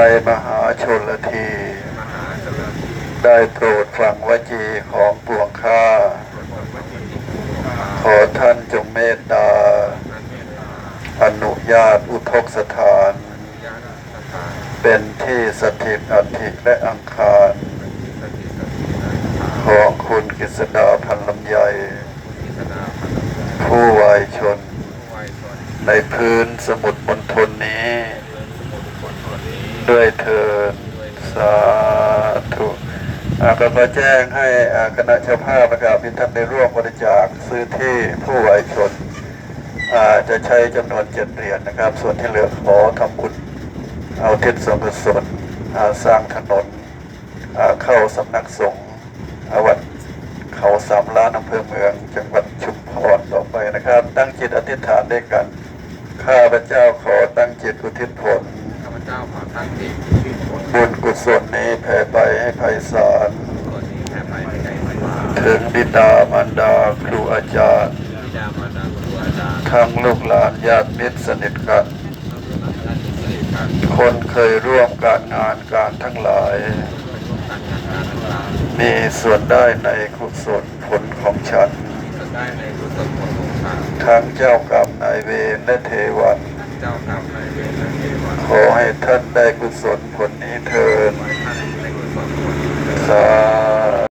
ในมหาชนละที ได้โปรดฟังวจีของปวงข้า ขอท่านจงเมตตา อนุญาตอุทกสถาน เป็นที่สถิตอัฐิและอังคาร ของคุณกฤษดาพันลำไยผู้วายชน ในพื้นสมุทรมณฑลนี้ ด้วยเถิดสาธุอาก็ขอแจ้งให้อาคณะเจ้าภาพนะครับมีท่านได้ร่วมบริจาคซื้อที่ผู้วายชนอาจะใช้จำนวนเจ็ดเหรียญนะครับ ส่วนที่เหลือขอทำบุญเอาทิศส่วนกุศลสร้างถนนเข้าสำนักสงฆ์อ่าวัดเขาสามล้านอำเภอเมือง จังหวัดชุมพรต่อไปนะครับ ตั้งจิตอธิษฐานด้วยกัน ข้าพระเจ้าขอตั้งจิตอุทิศผล ข้าพเจ้าขอตั้งจิตที่ผลบุญกุศลนี้แผ่ไปให้ไพศาลส่วนนี้แผ่ไปให้ไกลไปมาถึงบิดามารดาครูอาจารย์บิดามารดาครูอาจารย์ ทั้งลูกหลานญาติมิตรสนิทกันท่านสนิทกันคนเคยร่วมการงานการทั้งหลายการงานการทั้งหลาย มีส่วนได้ในกุศลผลของฉันที่จะได้ในกุศลผลของท่านทั้งเจ้ากรรมนายเวรและเทวันเจ้ากรรมนายเวรและเทวดา ขอให้ท่านได้กุศล